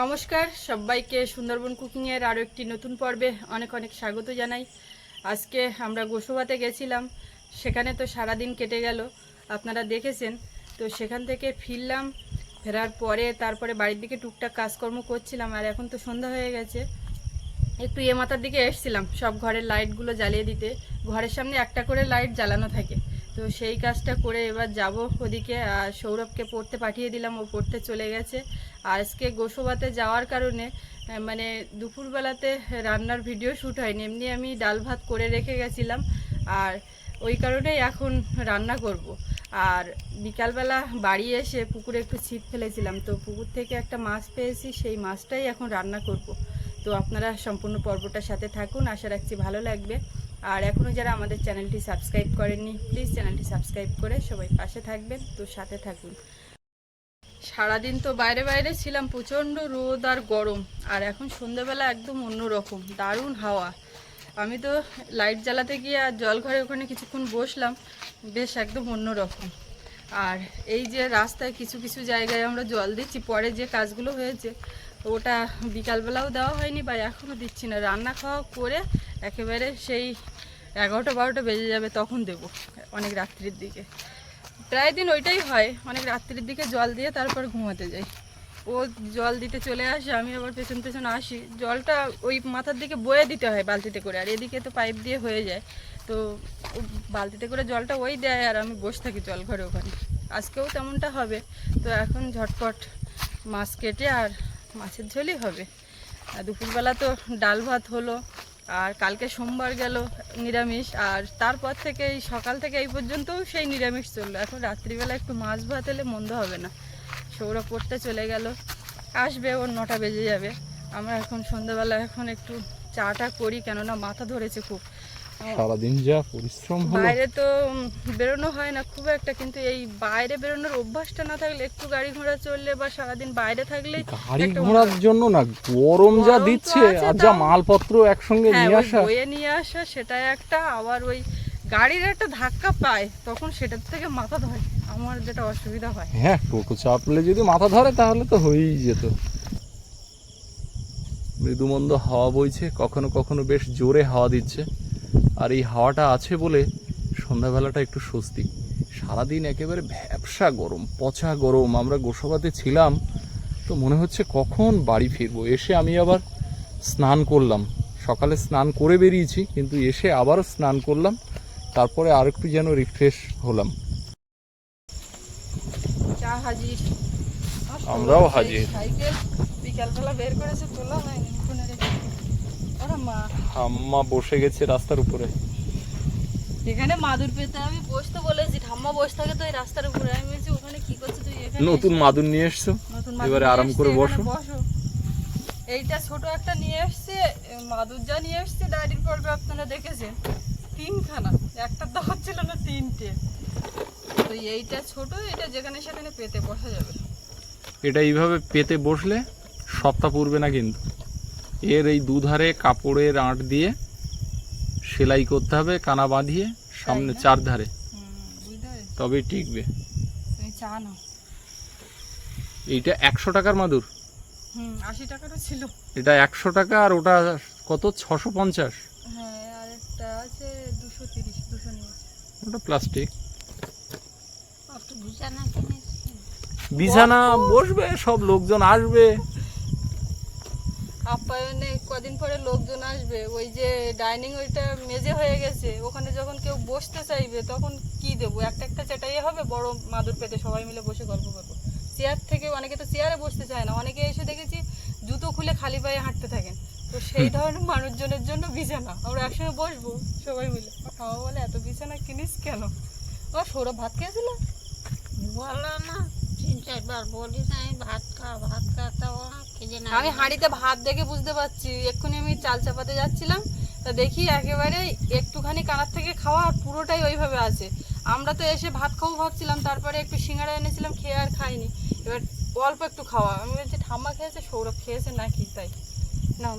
নমস্কার, সবাইকে সুন্দরবন কুকিংয়ের আরও একটি নতুন পর্বে অনেক অনেক স্বাগত জানাই। আজকে আমরা গোসবাতে গেছিলাম, সেখানে তো সারাদিন কেটে গেল, আপনারা দেখেছেন। তো সেখান থেকে ফিরলাম, ফেরার পরে তারপরে বাড়ির দিকে টুকটাক কাজকর্ম করছিলাম, আর এখন তো সন্ধ্যা হয়ে গেছে। একটু এ দিকে এসছিলাম, সব ঘরের লাইটগুলো জ্বালিয়ে দিতে। ঘরের সামনে একটা করে লাইট জ্বালানো থাকে। তো সেই কাজটা করে এবার যাব ওদিকে, আর সৌরভকে পড়তে পাঠিয়ে দিলাম, ও পড়তে চলে গেছে। আজকে গোসবাতে যাওয়ার কারণে মানে দুপুরবেলাতে রান্নার ভিডিও শ্যুট হয়নি, এমনি আমি ডাল ভাত করে রেখে গেছিলাম আর ওই কারণেই এখন রান্না করব। আর বিকালবেলা বাড়ি এসে পুকুরে একটু ছিপ ফেলেছিলাম, তো পুকুর থেকে একটা মাছ পেয়েছি, সেই মাছটাই এখন রান্না করব। তো আপনারা সম্পূর্ণ পর্বটার সাথে থাকুন, আশা রাখছি ভালো লাগবে আর এখনও যারা আমাদের চ্যানেলটি সাবস্ক্রাইব করেননি প্লিজ চ্যানেলটি সাবস্ক্রাইব করে সবাই পাশে থাকবেন, তো সাথে থাকুন সারাদিন তো বাইরে বাইরে ছিলাম, প্রচণ্ড রোদ আর গরম। আর এখন সন্ধ্যাবেলা একদম অন্যরকম, দারুণ হাওয়া। আমি তো লাইট জ্বালাতে গিয়ে আর জল ঘরে ওখানে কিছুক্ষণ বসলাম, বেশ একদম অন্যরকম। আর এই যে রাস্তায় কিছু কিছু জায়গায় আমরা জল দিচ্ছি, পরে যে কাজগুলো হয়েছে ওটা বিকালবেলাও দেওয়া হয়নি বা এখনও দিচ্ছি না। রান্না খাওয়া করে একেবারে সেই এগারোটা বারোটা বেজে যাবে, তখন দেবো, অনেক রাত্রির দিকে। প্রায় দিন ওইটাই হয়, অনেক রাত্রির দিকে জল দিয়ে তারপর ঘুমাতে যাই। ও জল দিতে চলে আসে, আমি আবার পেছন পেছন আসি। জলটা ওই মাথার দিকে বয়ে দিতে হয় বালতিতে করে, আর এদিকে তো পাইপ দিয়ে হয়ে যায়। তো বালতিতে করে জলটা ওই দেয়, আর আমি বসে থাকি জল ঘরে ওখানে। আজকেও তেমনটা হবে। তো এখন ঝটপট মাছ কেটে আর মাছের ঝোলই হবে। আর দুপুরবেলা তো ডাল ভাত হলো আর কালকে সোমবার গেল নিরামিষ, আর তারপর থেকে এই সকাল থেকে এই পর্যন্তও সেই নিরামিষ চলল। এখন রাত্রিবেলা একটু মাছ ভাত এলে মন্দ হবে না। সৌরভ পড়তে চলে গেল। আসবে, ওর নটা বেজে যাবে। আমরা এখন সন্ধ্যাবেলা এখন একটু চাটা করি, কেননা মাথা ধরেছে খুব। সারাদিন যা পরিশ্রম হলো। বাইরে তো বেরোনো হয় না খুব একটা কিন্তু এই বাইরে বেরোনোর অভ্যাসটা না থাকলে একটু গাড়ি ঘোড়া চললে বা সারাদিন বাইরে থাকলে গাড়ি ঘোড়ার জন্য না গরম যা দিচ্ছে আর যা মালপত্র একসঙ্গে হ্যাঁ নিয়ে আসা। বয়ে নিয়ে আসা সেটা একটা আবার ওই গাড়ির একটা ধাক্কা পায় তখন সেটার থেকে মাথা ধরে আমার যেটা অসুবিধা হয়। হ্যাঁ টোটো চাপলে যদি মাথা ধরে তাহলে তো হয়েই যেত। মৃদুমন্দ হাওয়া বইছে কখনো কখনো বেশ জোরে হাওয়া দিচ্ছে। আর এই হাওয়াটা আছে বলে সন্ধ্যাবেলাটা একটু স্বস্তি। সারাদিন একেবারে ভ্যাবসা গরম পচা গরম। আমরা গোসবাতে ছিলাম তো মনে হচ্ছে কখন বাড়ি ফিরবো। এসে আমি আবার স্নান করলাম। সকালে স্নান করে বেরিয়েছি কিন্তু এসে আবারও স্নান করলাম। তারপরে আর একটু যেন রিফ্রেশ হলাম। আমরাও হাজির। বিকালবেলা বের করেছে তোলা হয়নি। ফোনে রেখে ওরা মা। আম্মা বসে গেছে রাস্তার উপরে। এখানে মাদুর পেতে আমি বসতে বলেছি ঠাম্মা বসে থাকে তো এই রাস্তার উপরে। আমি বলছি ওখানে কি করছ তুই? এখানে নতুন মাদুর নিয়ে এসছো? এবারে মাদুর আরাম করে বসো। বসো। এইটা ছোট একটা নিয়ে এসছে মাদুর যা নিয়ে এসছে ডায়েরির পর্বে আপনারা দেখেছেন? তিনখানা একটা তো হচ্ছিল না তিনটে। তো এইটা ছোট এটা যেখানে সেখানে পেতে বসা যাবে। এটা এইভাবে পেতে বসলে সপ্তাহ পূর্বে না কিন্তু। এর এই দুধারে কাপড়ের আঁট দিয়ে সেলাই করতে হবে কানা বাঁধিয়ে সামনে চার ধারে? তবেই টিকবে। এইটা একশো টাকার মাদুর। ছিল। এটা একশো টাকা আর ওটা কত? ছশো পঞ্চাশ। হ্যাঁ ওটা প্লাস্টিক। বিছানা বসবে সব লোকজন আসবে। আপ্যায়নে কদিন পরে লোকজন আসবে ওই যে ডাইনিং ওইটা মেজে হয়ে গেছে ওখানে যখন কেউ বসতে চাইবে তখন কি দেবো? একটা একটা চাটাই হবে বড় মাদুর পেতে সবাই মিলে বসে গল্প করব। চেয়ার থেকে অনেকে তো চেয়ারে বসতে চায় না অনেকে এসে দেখেছি জুতো খুলে খালি পায়ে হাঁটতে থাকেন। তো সেই ধরনের মানুষজনের জন্য বিছানা আমরা একসঙ্গে বসবো সবাই মিলে। খাওয়া বলে এত বিছানা কিনিস কেন? ও সৌরভ ভাত খেয়েছিল? বলো না। আমি ভাত খা ভাত খা তাও খেয়ে না আমি হাঁড়িতে ভাত দেখে বুঝতে পারছি এক্ষুনি আমি চাল চাপাতে যাচ্ছিলাম তা দেখি একেবারে একটুখানি কানার থেকে খাওয়া আর পুরোটাই ওইভাবে আছে। আমরা তো এসে ভাত খাব ভাবছিলাম তারপরে একটু সিঙ্গাড়া এনেছিলাম খেয়ে আর খাইনি। এবার অল্প একটু খাওয়া। আমি বলছি ঠাম্মা খেয়েছে সৌরভ খেয়েছে নাকি তাই? না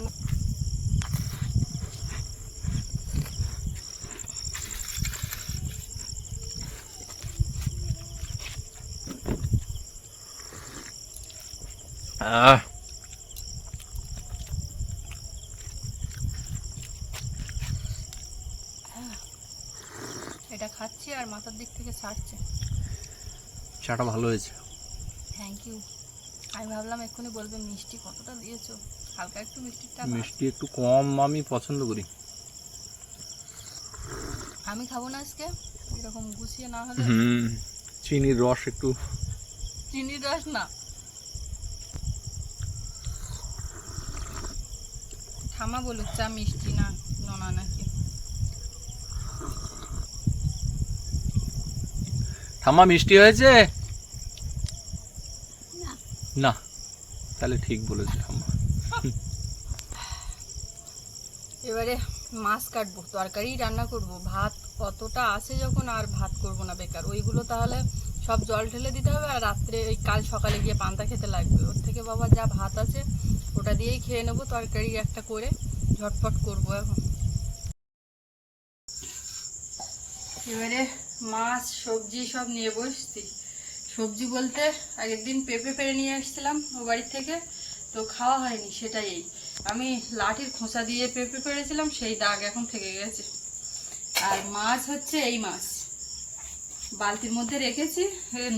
Uh. এটা আর মাথার দিক থেকে ছাড়ছে। চাটা ভালো হয়েছে। থ্যাংক ইউ আমি ভাবলাম এক্ষুনি বলবে মিষ্টি কতটা দিয়েছ? হালকা একটু মিষ্টিটা মিষ্টি একটু কম আমি পছন্দ করি। আমি খাব না আজকে। এরকম গুছিয়ে না হলে চিনির রস একটু। চিনির রস না। ঠামা বলুক চা মিষ্টি না নোনা নাকি? ঠাম্মা মিষ্টি হয়েছে? না। না তাহলে ঠিক বলেছে ঠাম্মা। এবারে মাছ কাটবো তরকারি রান্না করব। ভাত কতটা আছে যখন আর ভাত করব না বেকার। ওইগুলো তাহলে সব জল ঢেলে দিতে হবে আর রাত্রে ওই কাল সকালে গিয়ে পান্তা খেতে লাগবে। ওর থেকে বাবা যা ভাত আছে ওটা দিয়েই খেয়ে নেব, তরকারি একটা করে। ঝটপট করব এখন। এবারে মাছ, সবজি সব নিয়ে বসছি। সবজি বলতে আগের দিন পেঁপে পেরে নিয়ে এসেছিলাম ও বাড়ির থেকে, তো খাওয়া হয়নি, সেটাই এই। আমি লাঠির খোসা দিয়ে পেঁপে পেরেছিলাম সেই দাগ এখন থেকে গেছে। আর মাছ হচ্ছে এই মাছ। বালতির মধ্যে রেখেছি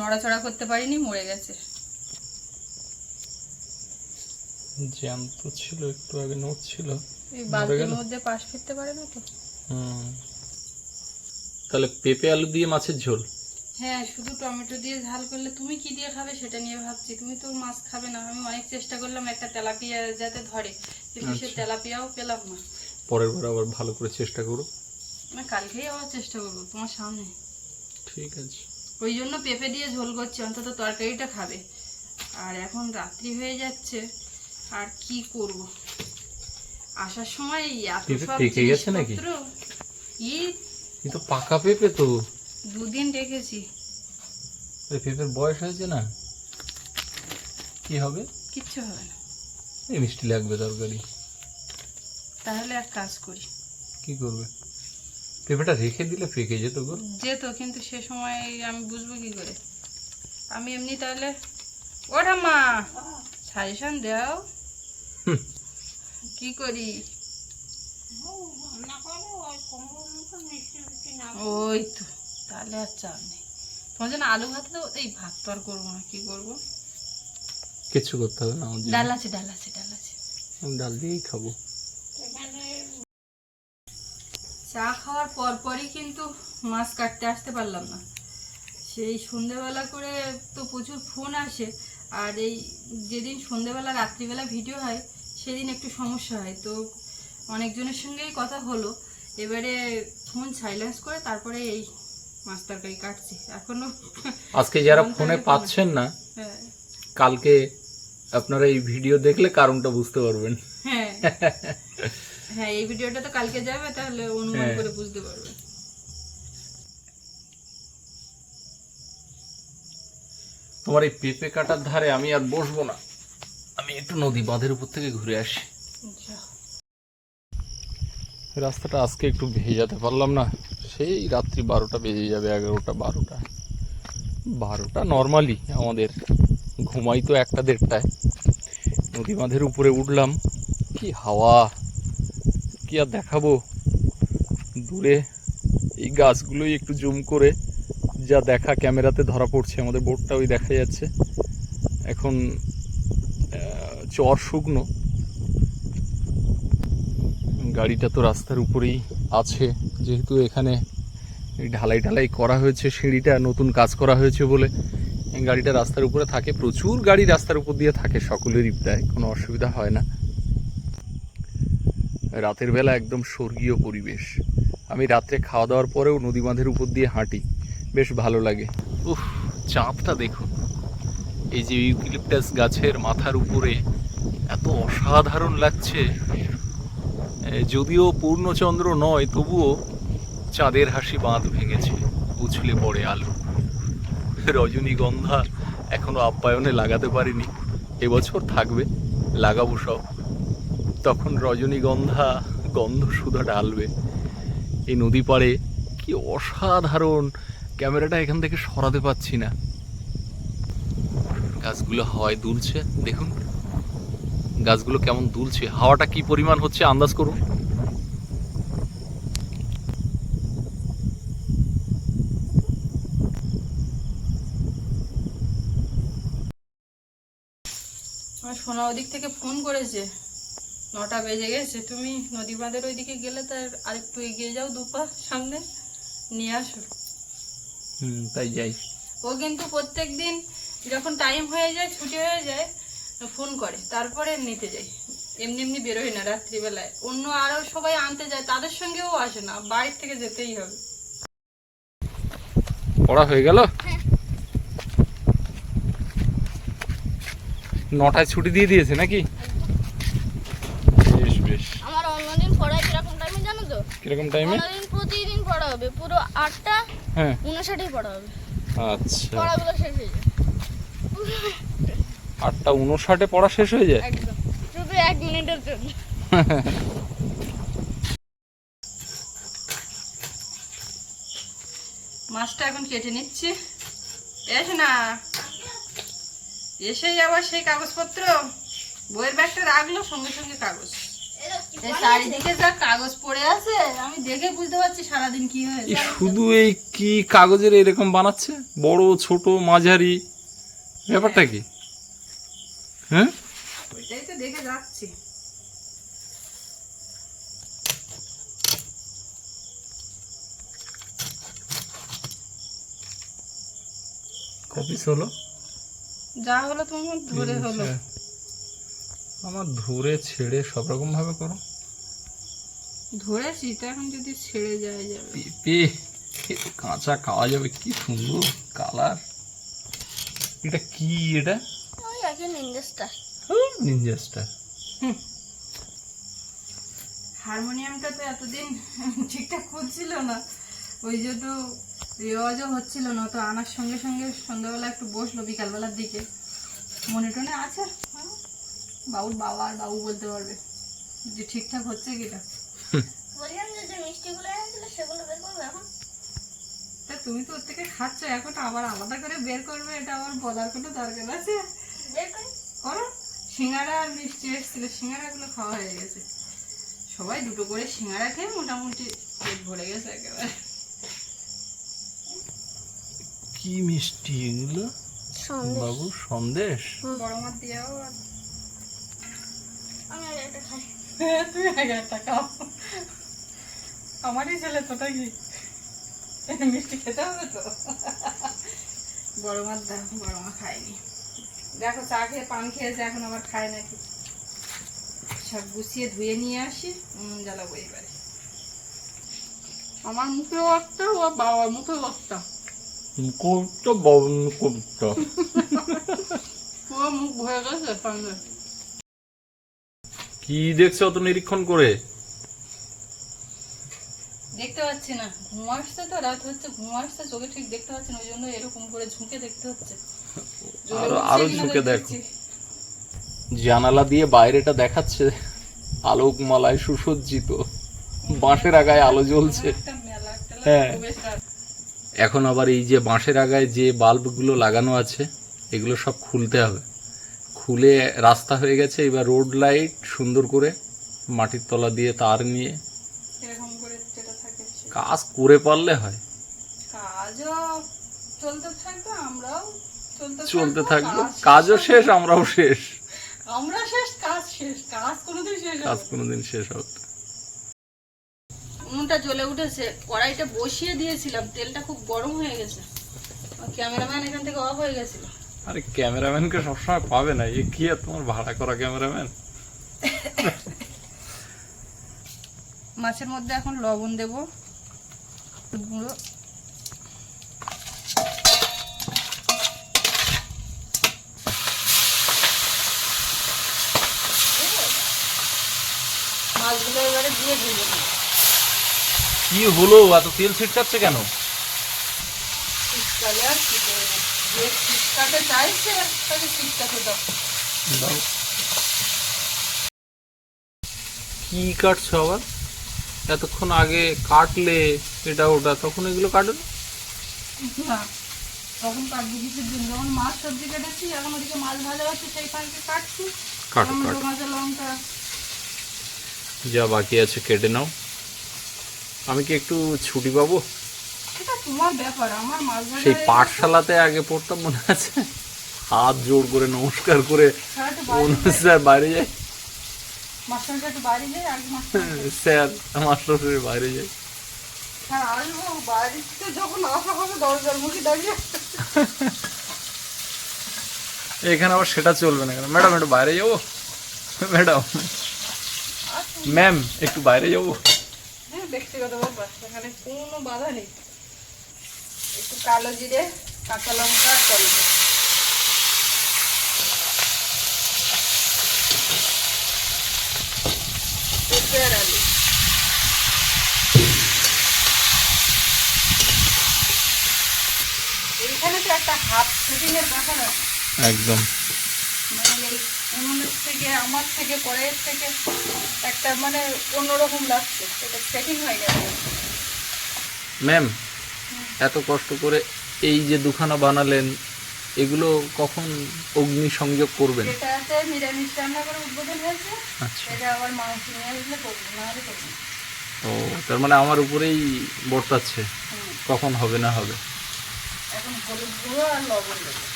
নড়াচড়া করতে পারিনি, মরে গেছে। জ্যান্ত ছিল একটু আগে নোট ছিল। এই বালতির মধ্যে পাশ ফিরতে পারে না তো? হুম। তাহলে পেঁপে আলু দিয়ে মাছের ঝোল? হ্যাঁ শুধু টমেটো দিয়ে ঝাল করলে তুমি কি দিয়ে খাবে সেটা নিয়ে ভাবছি। তুমি তো মাছ খাবে না আমি অনেক চেষ্টা করলাম একটা তেলাপিয়া যাতে ধরে। কিন্তু সে আচ্ছা। তেলাপিয়াও পেলাম না। পরের বার আবার ভালো করে চেষ্টা করো। আমি কালকেই আবার চেষ্টা করব তোমার সামনে। ঠিক আছে। ওই জন্য পেঁপে দিয়ে ঝোল করছি অন্তত তরকারিটা খাবে। আর এখন রাত্রি হয়ে যাচ্ছে আর কি করব? আসার সময় এত সব পেকে গেছে নাকি? ই কিন্তু পাকা পেঁপে তো। দুদিন রেখেছি। পেঁপের বয়স হয়েছে না? কি হবে? কিচ্ছু হবে না। এই মিষ্টি লাগবে তরকারি। তাহলে এক কাজ করি। কি করবে? পেঁপেটা রেখে দিলে পেকে যেত গো। যেত কিন্তু সে সময় আমি বুঝব কি করে? আমি এমনি তাহলে ও মা সাজেশন দাও। কি করি? ওই তো তাহলে আর চাপ নেই। তোমার জন্য আলু ভাত তো এই ভাত তো আর করব না কি করব? কিচ্ছু করতে হবে না ডাল আছে ডাল আছে ডাল আছে। ডাল দিয়েই খাব। চা খাওয়ার পর পরই কিন্তু মাছ কাটতে আসতে পারলাম না। সেই সন্ধেবেলা করে তো প্রচুর ফোন আসে আর এই যেদিন সন্ধেবেলা রাত্রিবেলা ভিডিও হয় সেদিন একটু সমস্যা হয় তো অনেকজনের সঙ্গেই কথা হলো। এবারে ফোন সাইলেন্স করে তারপরে এই মাছ তরকারি কাটছি। এখনও আজকে যারা ফোনে পাচ্ছেন না হ্যাঁ। কালকে আপনারা এই ভিডিও দেখলে কারণটা বুঝতে পারবেন। হ্যাঁ। হ্যাঁ এই ভিডিওটা তো কালকে যাবে তাহলে অনুমান হ্যাঁ। করে বুঝতে পারবেন। তোমার এই পেঁপে কাটার ধারে আমি আর বসবো না। আমি একটু নদী বাঁধের উপর থেকে ঘুরে আসি। রাস্তাটা আজকে একটু ভেজাতে পারলাম না। সেই রাত্রি বারোটা বেজে যাবে, এগারোটা বারোটা। বারোটা নর্মালি আমাদের। ঘুমাই তো একটা দেড়টায়। নদী বাঁধের উপরে উঠলাম। কি হাওয়া, কি আর দেখাবো? দূরে এই গাছগুলোই একটু জুম করে যা দেখা, ক্যামেরাতে ধরা পড়ছে, আমাদের বোটটা ওই দেখা যাচ্ছে। এখন চর শুকনো। গাড়িটা তো রাস্তার উপরেই আছে, যেহেতু এখানে ঢালাই ঢালাই করা হয়েছে সিঁড়িটা, নতুন কাজ করা হয়েছে বলে। গাড়িটা রাস্তার উপরে থাকে, প্রচুর গাড়ি রাস্তার উপর দিয়ে থাকে সকলেরই প্রায়, কোনো অসুবিধা হয় না। রাতের বেলা একদম স্বর্গীয় পরিবেশ। আমি রাত্রে খাওয়া দাওয়ার পরেও নদী বাঁধের উপর দিয়ে হাঁটি, বেশ ভালো লাগে। উফ, চাঁদটা দেখুন। এই যে ইউক্লিপটাস গাছের মাথার উপরে এত অসাধারণ লাগছে। যদিও পূর্ণচন্দ্র নয়, তবুও চাঁদের হাসি বাঁধ ভেঙেছে, উছলে পড়ে আলো। রজনীগন্ধা এখনও আপ্যায়নে লাগাতে পারিনি। এবছর থাকবে, লাগাবো সব। তখন রজনীগন্ধা গন্ধ সুধা ডালবে এই নদী পাড়ে কি অসাধারণ, ক্যামেরাটা এখান থেকে সরাতে পাচ্ছি না। গাছগুলো হয় দুলছে, দেখুন। গাছগুলো কেমন দুলছে? হাওয়াটা কি পরিমাণ হচ্ছে? আন্দাজ করুন। আমার সোনা ওদিক থেকে ফোন করেছে। নটা বেজে গেছে। তুমি নদী বাঁধের ওইদিকে গেলে তার আরেকটু এগিয়ে যাও দুপা সামনে। নিয়ে আসো। হুম তাই যাই। ও কিন্তু প্রত্যেক দিন যখন টাইম হয়ে যায় ছুটি হয়ে যায় ফোন করে তারপরে নিতে যাই। এমনি এমনি বেরোয় না রাত্রিবেলায়। অন্য আরও সবাই আনতে যায় তাদের সঙ্গেও আসে না বাইরে থেকে যেতেই হবে। পড়া হয়ে গেল? নটায় ছুটি দিয়ে দিয়েছে নাকি? বেশ বেশ। আমার অন্যদিন পড়ায় কীরকম টাইমে জানো তো? কীরকম টাইমে অন্যদিন প্রতিদিন পড়া হবে পুরো আটটা হ্যাঁ। উনষাটেই পড়া হবে। আচ্ছা। পড়াগুলো শেষ হয়ে যায়। আটটা উনষাটে পড়া শেষ হয়ে যায়? শুধু এক মিনিটের জন্য। মাছটা এখন কেটে নিচ্ছি। এস না। এসেই আবার সেই কাগজপত্র। বইয়ের ব্যাগটা রাখল সঙ্গে সঙ্গে কাগজ। চারিদিকে যা কাগজ পড়ে আছে আমি দেখে বুঝতে পারছি সারাদিন কি হয়েছে। শুধু এই কি কাগজের এরকম বানাচ্ছে? বড় ছোট মাঝারি? ব্যাপারটা কি? হ্যাঁ? ওইটাই তো দেখে যাচ্ছি। কপিস হলো যা হলো তোমার ধরে হলো। আচ্ছা। আমার ধরে ছেড়ে সব রকম ভাবে করো। ধরেছি তো এখন যদি ছেড়ে যায় যাবে। পেঁপে কাঁচা খাওয়া যাবে কি সুন্দর কালার এটা কি এটা? নির্দেশটা নিনজা স্টার হারমোনিয়ামটা তো এতদিন ঠিকঠাক খুলছিল না। ওই যে তো রেওয়াজও হচ্ছিল না তো আনার সঙ্গে সঙ্গে সন্ধ্যাবেলা একটু বসল বিকালবেলার দিকে। মনে টনে আছে? হ্যাঁ? বাবুর বাবা আর বাবু বলতে পারবে যে ঠিকঠাক হচ্ছে কিটা বললাম যে যে মিষ্টিগুলো এনেছিল সেগুলো বের করবে এখন। তা তুমি তো ওর থেকে খাচ্ছ এখন আবার আলাদা করে বের করবে এটা আমার বলার কোনো দরকার আছে? করি। সিঙ্গারা আর মিষ্টি এসেছিল সিঙ্গারাগুলো খাওয়া হয়ে গেছে। সবাই দুটো করে সিঙ্গারা খেয়ে মোটামুটি পেট ভরে গেছে একেবারে। কি মিষ্টি এগুলো? বাবু সন্দেশ? বড় মাছ দিয়াও আমি একটা খাই। তুমি আগে একটা খাও। আমারই ছেলে তোটা কি? মিষ্টি খেতে হবে তো? বড় মাছ দাও বড় মা খায়নি দেখো চা খেয়ে পান খেয়েছে এখন আবার খায় নাকি। সব গুছিয়ে ধুয়ে নিয়ে আসি উনুন জ্বালাবো এবারে। আমার মুখেও একটা ও বাবার মুখেও একটা মুকুটটা বাবু মুকুটটা পুরো মুখ ভরে গেছে পান্ডে কি দেখছ অত নিরীক্ষণ করে? দেখতে পাচ্ছি না। ঘুম আসছে তো রাত হচ্ছে ঘুম আসছে চোখে ঠিক দেখতে পাচ্ছি না ওই জন্য এরকম করে ঝুঁকে দেখতে হচ্ছে। আরো- আরও ঝুঁকে দেখছি। জানালা দিয়ে বাইরেটা দেখাচ্ছে। আলোকমালায় সুসজ্জিত। বাঁশের আগায় আলো জ্বলছে। হ্যাঁ। এখন আবার এই যে বাঁশের আগায় যে বাল্বগুলো লাগানো আছে এগুলো সব খুলতে হবে। খুলে রাস্তা হয়ে গেছে এবার রোড লাইট সুন্দর করে মাটির তলা দিয়ে তার নিয়ে। কাজ করে পারলে হয়। কাজও চলতে থাকবে আমরাও চলতে থাকবে কাজ কাজও শেষ আমরাও শেষ। আমরা শেষ কাজ শেষ কাজ কোনোদিন শেষ কাজ কোনোদিন শেষ হবে উনুনটা জ্বলে উঠেছে কড়াইটা বসিয়ে দিয়েছিলাম তেলটা খুব গরম হয়ে গেছে। ক্যামেরাম্যান এখান থেকে অফ হয়ে গেছিল। আরে ক্যামেরাম্যানকে সবসময় পাবে না এ কি আর তোমার ভাড়া করা ক্যামেরাম্যান? মাছের মধ্যে এখন লবণ দেবো গুঁড়ো। মাছগুলো এবারে দিয়ে দিব। কি হলো? এত তেল ছিটকাচ্ছে কেন? শীতকালে আর কি করব? যে শীতকালে চাইছে তাকে শীতকালে দাও। দাও। কি কাটছো আবার? এতক্ষণ আগে কাটলে এটা ওটা তখন এগুলো কাটে না? তখন কাটবো কিছুর জন্য যখন মাছ সবজি কেটেছি এখন ওদিকে মাছ ভাজা হচ্ছে সেই পানিতে কাটছি। কাটো কাটো। লঙ্কা যা বাকি আছে কেটে নাও। আমি কি একটু ছুটি পাবো? সেই পাঠশালাতে আগে পড়তাম মনে আছে? হাত জোর করে নমস্কার করে স্যার বাইরে যাই। স্যার মাস্টার বাইরে যাই। এখানে আবার সেটা চলবে না কেন? ম্যাডাম একটু বাইরে যাব? ম্যাডাম ম্যাম একটু বাইরে যাব। হ্যাঁ ব্যক্তিগত ব্যাপার এখানে কোনো বাধা নেই। একটু কালো জিরে কাঁচা লঙ্কা আর টমেটো আলু। এইখানে তো একটা হাত সেটিং এর ব্যাপার আছে। একদম। মানে উনুনের থেকে আমার থেকে কড়াইয়ের থেকে একটা মানে অন্যরকম লাগছে। সেটা সেটিং হয়ে গেছে। ম্যাম এত কষ্ট করে এই যে দুখানা বানালেন এগুলো কখন অগ্নি সংযোগ করবেন? যেটা আছে নিরামিষ রান্না করে উদ্বোধন হয়েছে। আচ্ছা। এটা আবার মাংস নিয়ে আসলে করব না করব ও তার মানে আমার উপরেই বর্তাচ্ছে। কখন হবে না হবে? এখন হলুদ গুঁড়ো আর লবণ দেবো।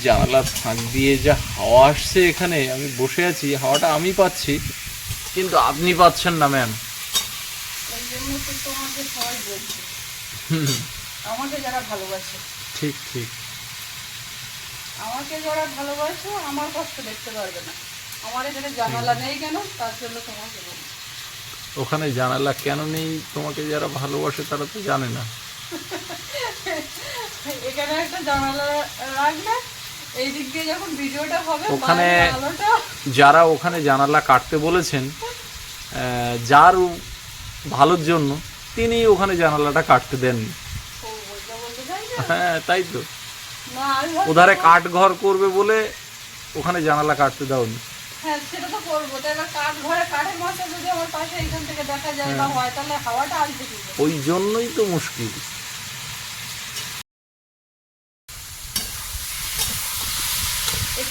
জানালার ফাঁক দিয়ে যা হাওয়া আসছে এখানে আমি বসে আছি হাওয়াটা আমি পাচ্ছি কিন্তু আপনি পাচ্ছেন না ম্যাম আমাকে যারা ভালোবাসে। ঠিক ঠিক। আমাকে যারা ভালোবাসে আমার কষ্ট দেখতে পারবে না। আমার এখানে জানালা নেই কেন? তার জন্য তোমাকে ওখানে জানালা কেন নেই? তোমাকে যারা ভালোবাসে তারা তো জানে না। এখানে একটা জানালা রাখলে এই দিক দিয়ে যখন ভিডিওটা হবে ওখানে- যারা ওখানে জানালা কাটতে বলেছেন যার ভালোর জন্য তিনি ওখানে জানালাটা কাটতে দেননি। হ্যাঁ তাই তো। ওধারে কাঠ ঘর করবে বলে ওখানে জানালা কাটতে দাওনি। হ্যাঁ সেটা তো করব। কাঠ ঘরে কাঠের মাথা যদি আমার পাশে এখান থেকে দেখা যায় হ্যাঁ। বা হয়। তাহলে হাওয়াটা আসবে ওই জন্যই তো মুশকিল।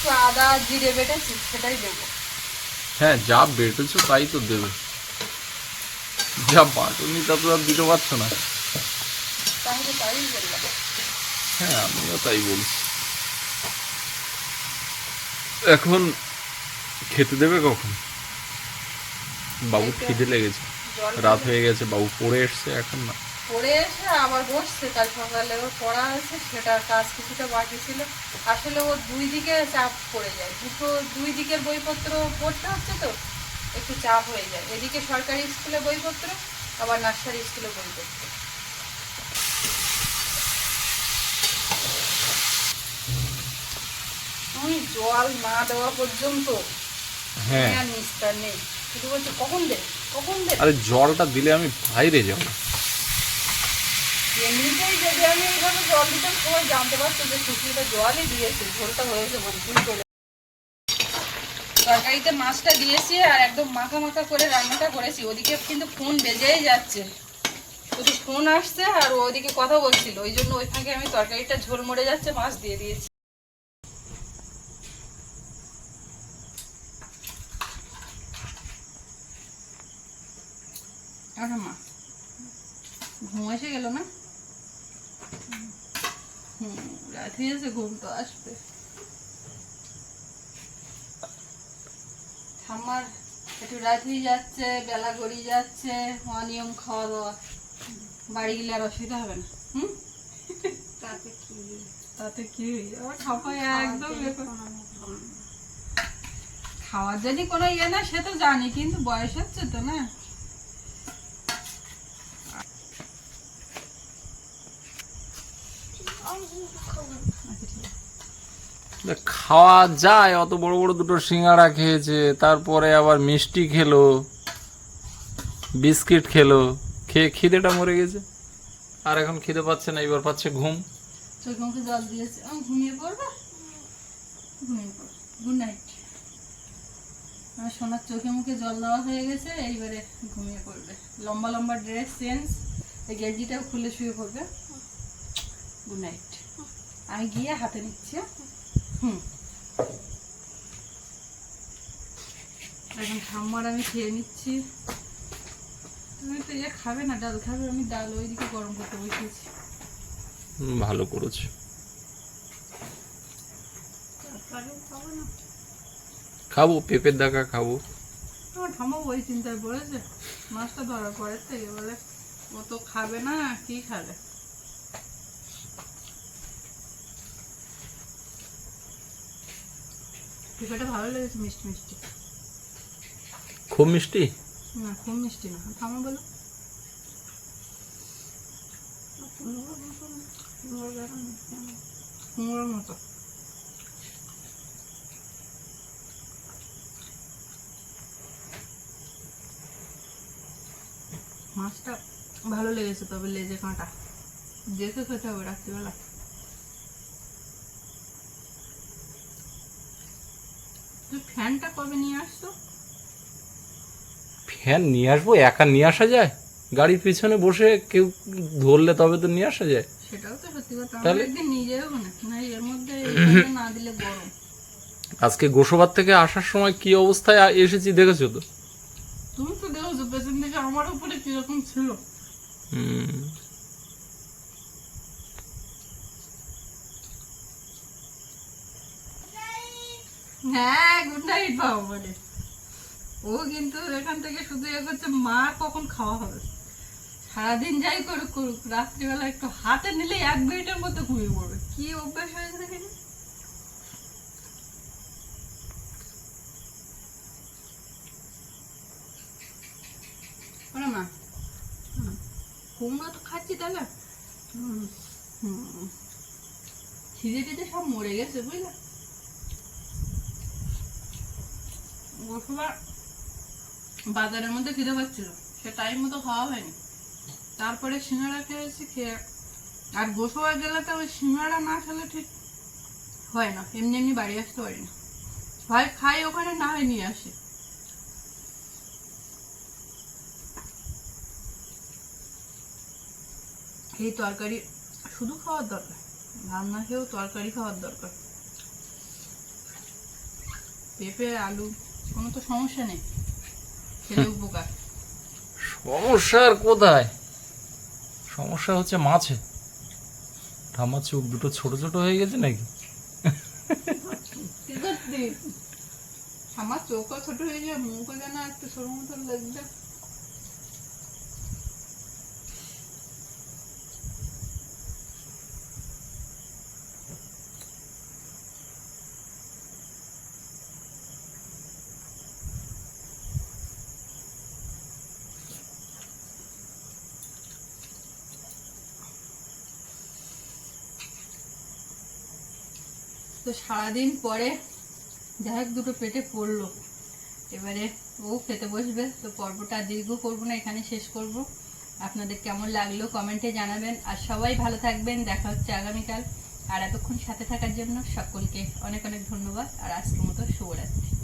একটু আদা জিরে বেটেছি সেটাই দেবো। হ্যাঁ যা বেটেছো তাই তো দেবে। যা বাটনি তা তো আর দিতে পারছ না। তাহলে তাই বললাম। হ্যাঁ আমিও তাই বলছি। এখন খেতে দেবে কখন? বাবু খিদে লেগেছে। রাত হয়ে গেছে বাবু পড়ে এসছে এখন না। পড়ে এসে আবার বসছে কাল সকালে ওর পড়া হয়েছে সেটার কাজ কিছুটা বাকি ছিল। আসলে ওর দুই দিকে চাপ পড়ে যায়। দুটো দুই দিকের বইপত্র পড়তে হচ্ছে তো একটু চাপ হয়ে যায়। এদিকে সরকারি স্কুলে বইপত্র আবার নার্সারি স্কুলে বইপত্র। আমি জল না দেওয়া পর্যন্ত হ্যাঁ। নিস্তার নেই। শুধু বলছে কখন দে? কখন দে? আরে জলটা দিলে আমি বাইরে যাব। এমনিতেই যদি আমি এইভাবে জল দিতাম, সবাই জানতে পারতো যে শুকিয়েটা জলই দিয়েছে, ঝোলটা হয়েছে ভরপুর করে। তরকারিতে মাছটা দিয়েছি আর একদম মাখা মাখা করে রান্নাটা করেছি। ওদিকে কিন্তু ফোন বেজেই যাচ্ছে। শুধু ফোন আসছে আর ওদিকে কথা বলছিল। ওই জন্য ওই ফাঁকে আমি তরকারিটা ঝোল মরে যাচ্ছে, মাছ দিয়ে দিয়েছি। মা, ঘুম এসে গেল না? হুম ঘুম তো আসবে। আমার একটু যাচ্ছে বেলা গড়িয়ে যাচ্ছে অনিয়ম খাওয়া দাওয়া। বাড়ি গেলে আর অসুবিধা হবে না। হুম? তাতে কি? তাতে কি? আমার একদম খাওয়ার যদি কোনো ইয়ে না সে তো জানি কিন্তু বয়স হচ্ছে তো না আচ্ছা ঠিক আছে খাওয়া যায়, অত বড় বড় দুটো সিঙ্গাড়া খেয়েছে, তারপরে আবার মিষ্টি খেলো, বিস্কিট খেলো, খেয়ে খিদেটা মরে গেছে। আর এখন খিদে পাচ্ছে না এবার পাচ্ছে ঘুম। ঘুমিয়ে পড়বে? গুড নাইট আমার সোনার চোখে মুখে জল দেওয়া হয়ে গেছে, এইবারে ঘুমিয়ে পড়বে। লম্বা লম্বা ড্রেস চেঞ্জ এই গেঞ্জিটাও খুলে শুয়ে পড়বে। গুড নাইট আমি গিয়ে হাতে নিচ্ছি হ্যাঁ? হুম। এখন ঠাম্মার আমি খেয়ে নিচ্ছি। তুমি তো ইয়ে খাবে না ডাল খাবে আমি ডাল ওইদিকে গরম করতে বসেছি ভালো করেছে। খাব পেঁপের দাকা খাব। আমার ঠাম্মা ওই চিন্তায় পড়েছে মাছটা ধরার পরের থেকে বলে ও তো খাবে না কি খাবে? পেঁপেটা ভালো লেগেছে মিষ্টি মিষ্টি। খুব মিষ্টি? না খুব মিষ্টি না। ঠাম্মা বলো। কুমড়োর মতো। মাছটা ভালো লেগেছে তবে লেজে কাঁটা। দেখে খেতে হবে রাত্রিবেলা তুই ফ্যানটা কবে নিয়ে আসতো ফ্যান নিয়ে আসব একা নিয়ে আসা যায়? গাড়ির পিছনে বসে কেউ ধরলে তবে তো নিয়ে আসা যায়। সেটাও তো সত্যি কথা। আমরা তাহলে? একদিন নিয়ে যাব না না এর মধ্যে না দিলে গরম। আজকে গোসবার থেকে আসার সময় কি অবস্থায় এসেছি দেখেছ তো? তুমি তো দেখো পেছন থেকে আমার উপরে কীরকম ছিল। হুম। হ্যাঁ গুড নাইট বাবা ও কিন্তু এখান থেকে শুধু মা কখন খাওয়া হবে? সারাদিন যাই করুক করুক, রাত্রিবেলা একটু হাতে নিলে এক মিনিটের মধ্যে ঘুমিয়ে পড়বে। কি অভ্যাস দেখিনি? মা কুমড়ো তো খাচ্ছি তাহলে। খিদে টিদে সব মরে গেছে, বুঝলে? গোসবা বাজারের মধ্যে খিদে পাচ্ছিল। সে টাইম মতো খাওয়া হয়নি। তারপরে সিঙ্গাড়া খেয়েছি, খেয়ে আর গোসবা গেলে তো ওই সিঙ্গাড়া না খেলে ঠিক হয় না। এমনি এমনি বাড়ি আসতে পারি না। হয় খাই, ওখানে না হয় নিয়ে আসি। এই তরকারি শুধু খাওয়ার দরকার। রান্না খেয়েও তরকারি খাওয়ার দরকার। পেঁপে, আলু কোনো তো সমস্যা নেই। খেলে উপকার। সমস্যার কোথায়? সমস্যা হচ্ছে মাছে। ঠাম্মার চোখ দুটো ছোট ছোট হয়ে গেছে নাকি? আমার চোখও ছোট হয়ে যায় মুখও যেন একটু সরু মতন লাগবে তো সারাদিন পরে যাই হোক দুটো পেটে পড়ল। এবারে ও খেতে বসবে, তো পর্বটা দীর্ঘ করব না, এখানে শেষ করব। আপনাদের কেমন লাগল কমেন্টে জানাবেন। আর সবাই ভালো থাকবেন, দেখা হচ্ছে আগামীকাল। আর এতক্ষণ সাথে থাকার জন্য সকলকে অনেক অনেক ধন্যবাদ। আর আজকের মতো শুভরাত্রি।